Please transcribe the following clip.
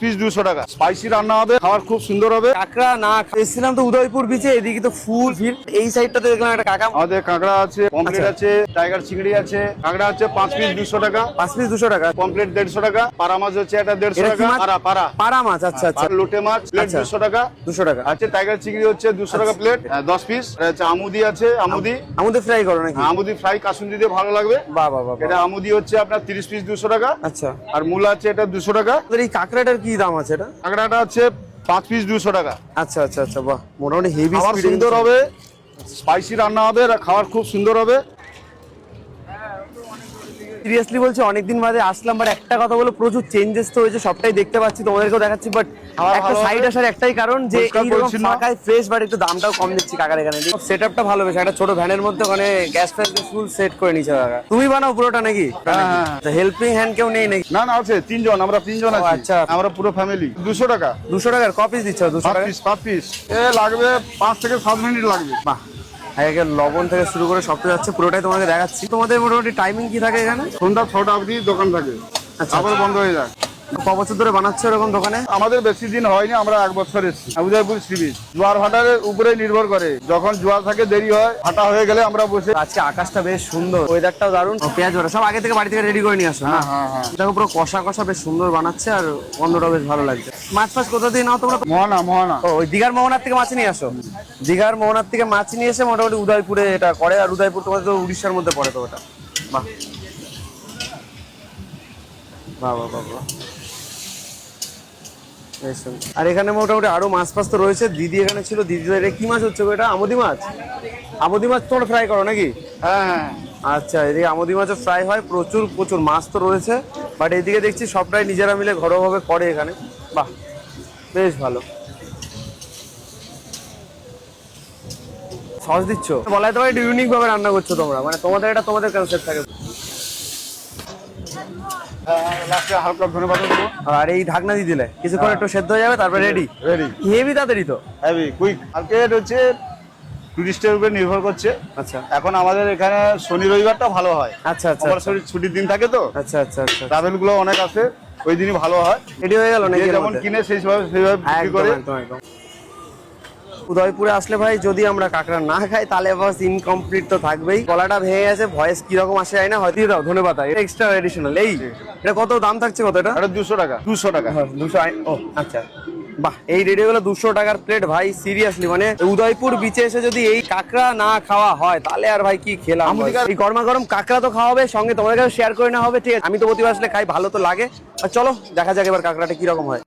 Piece দুশো টাকা। Spicy রান্না হবে খাবার খুব সুন্দর হবে। কাঁকড়া না এসেছিলাম তো উদয়পুর বিচে এদিকে তো ফুল ভিড়। এই সাইডটাতে দেখলাম একটা কাকা আমাদের কাঁকড়া আছে পমপ্লেট আচ্ছা। আছে টাইগার চিংড়ি আছে। কাঁকড়া আছে পাঁচ পিস দুশো টাকা। পাঁচ পিস দুশো টাকা? পমপ্লেট দেড়শো টাকা। পারা মাছ হচ্ছে এটা দেড়শো টাকা? পারা পারা পাড়া। মাছ আচ্ছা আচ্ছা। লোটে মাছ প্লেট আচ্ছা। দুশো টাকা। দুশো টাকা। আছে টাইগার চিংড়ি হচ্ছে দুশো টাকা প্লেট দশ পিস আছে আমুদি আছে আমুদি। আমাদের ফ্রাই করো নাকি? আমুদি ফ্রাই কাসুন্দি দিয়ে ভালো লাগবে। বাহ বাহ বাহ এটা আমুদি হচ্ছে আপনার তিরিশ পিস দুশো টাকা। আচ্ছা। আর মূলা আছে এটা দুশো টাকা। এই কাঁকড়াটার কি দাম আছে এটা? কাঁকড়াটা হচ্ছে পাঁচ পিস দুশো টাকা। আচ্ছা আচ্ছা আচ্ছা বাহ। মোটামুটি হেভি সুন্দর হবে স্পাইসি রান্না হবে আর খাবার খুব সুন্দর হবে। সিরিয়াসলি বলছি অনেকদিন বাদে আসলাম বাট একটা কথা বলে প্রচুর চেঞ্জেস তো হয়েছে সবটাই দেখতে পাচ্ছি তোমাদেরকেও দেখাচ্ছি বাট একটা সাইড আসার একটাই কারণ যে। ফাঁকায় ফ্রেশ বাট একটু দামটাও কম দিচ্ছি কাকার এখানে। সেট আপটা ভালো বেশ একটা ছোট ভ্যানের মধ্যে ওখানে গ্যাস ফ্যাস ফুল সেট করে নিচ্ছে কাকা। তুমি বানাও পুরোটা নাকি? হ্যাঁ, হ্যাঁ। হেল্পিং হ্যান্ড কেউ নেই নাকি? না না আছে তিনজন আমরা তিনজন আছি। আচ্ছা। আমরা পুরো ফ্যামিলি দুশো টাকা। দুশো টাকার কপিস দিচ্ছ? দুশো টাকা পিস পাঁচ পিস এ লাগবে পাঁচ থেকে সাত মিনিট লাগবে। বাহ। একে লবণ থেকে শুরু করে সব কিছু যাচ্ছে পুরোটাই তোমাকে দেখাচ্ছি। তোমাদের মোটামুটি টাইমিং কি থাকে এখানে? সন্ধ্যা ছটা অবধি দোকান থাকে। আচ্ছা। আবার বন্ধ হয়ে যায়। ক বছর ধরে বানাচ্ছ এরকম দোকানে? আমাদের বেশি দিন হয়নি আমরা এক বছর এসেছি। উদয়পুর সি বিচ জোয়ার ভাটার উপরে নির্ভর করে। যখন জোয়ার থাকে দেরি হয় ভাটা হয়ে গেলে আমরা বসে আজকে আকাশটা বেশ সুন্দর ওয়েদারটাও দারুণ। ও, পেঁয়াজ বাটা সব আগে থেকে বাড়ি থেকে রেডি করে নিয়ে আসো না? হ্যাঁ হ্যাঁ দেখো পুরো কষা কষা বেশ সুন্দর বানাচ্ছে আর গন্ধটা বেশ ভালো লাগছে। মাছ ফাছ কোথা দিয়ে নাও তোমরা? মহানা মহানা। ও ওই দীঘার মোহনার থেকে মাছ নিয়ে আসো। দীঘার মোহনার থেকে মাছ নিয়ে এসে মোটামুটি উদয়পুরে এটা করে আর উদয়পুর তোমাদের তো উড়িষ্যার মধ্যে পড়ে তো ওটা। বাহ বাহ বাহ বাহ। আর এখানে মোটামুটি আরও মাছ ফাছ তো রয়েছে। দিদি এখানে ছিল। দিদি এটা কি মাছ হচ্ছে এটা? আমদি মাছ? আমদি মাছ তোমরা ফ্রাই করো নাকি? হ্যাঁ হ্যাঁ। আচ্ছা এদিকে আমদি মাছও ফ্রাই হয়। প্রচুর প্রচুর মাছ তো রয়েছে। বাট এদিকে দেখছি সবটাই নিজেরা মিলে ঘরোয়াভাবে করে এখানে। বাহ বেশ ভালো। সস দিচ্ছ? বলা যেতে পারে ইউনিক ভাবে রান্না করছ তোমরা। মানে তোমাদের এটা তোমাদের কনসেপ্ট থাকে। লাস্টে হালকা ধন্যবাদ দেবো আর এই ঢাকনা দিয়ে দিলে। কিছুক্ষণ একটু সেদ্ধ হয়ে যাবে তারপরে রেডি রেডি হেভি তাড়াতাড়ি তো। হ্যাভি কুইক মার্কেট হচ্ছে টুরিস্টের উপরে নির্ভর করছে। আচ্ছা। এখন আমাদের এখানে শনি রবিবারটা ভালো হয়। আচ্ছা আচ্ছা শরীর ছুটির দিন থাকে তো। আচ্ছা আচ্ছা আচ্ছা ট্রাভেলগুলো অনেক আছে ওই দিনই ভালো হয়। রেডি হয়ে গেল নাকি যেমন কিনে সেই সেইভাবে বিক্রি করে একদম একদম। উদয়পুরে আসলে ভাই যদি আমরা কাঁকড়া না খাই তাহলে বাস ইনকমপ্লিট তো থাকবেই। গলাটা ভেঙে গেছে ভয়েস কীরকম আসে যায় না হয়তো দাও ধন্যবাদ এক্সট্রা এডিশনাল এই। এটা কত দাম থাকছে কত এটা? দুশো টাকা। দুশো টাকা। দুশো ও আচ্ছা। বাহ এই রেডিও গুলো দুশো টাকার প্লেট ভাই সিরিয়াসলি মানে উদয়পুর বিচে এসে যদি এই কাঁকড়া না খাওয়া হয় তাহলে আর ভাই কি খেলাম এই গরমা গরম কাঁকড়া তো খাওয়া হবে সঙ্গে তোমাদের কাছে শেয়ার করে নেওয়া হবে ঠিক আছে? আমি তো প্রতিবার আসলে খাই ভালো তো লাগে। আর চলো দেখা যাক এবার কাঁকড়াটা কীরকম হয়।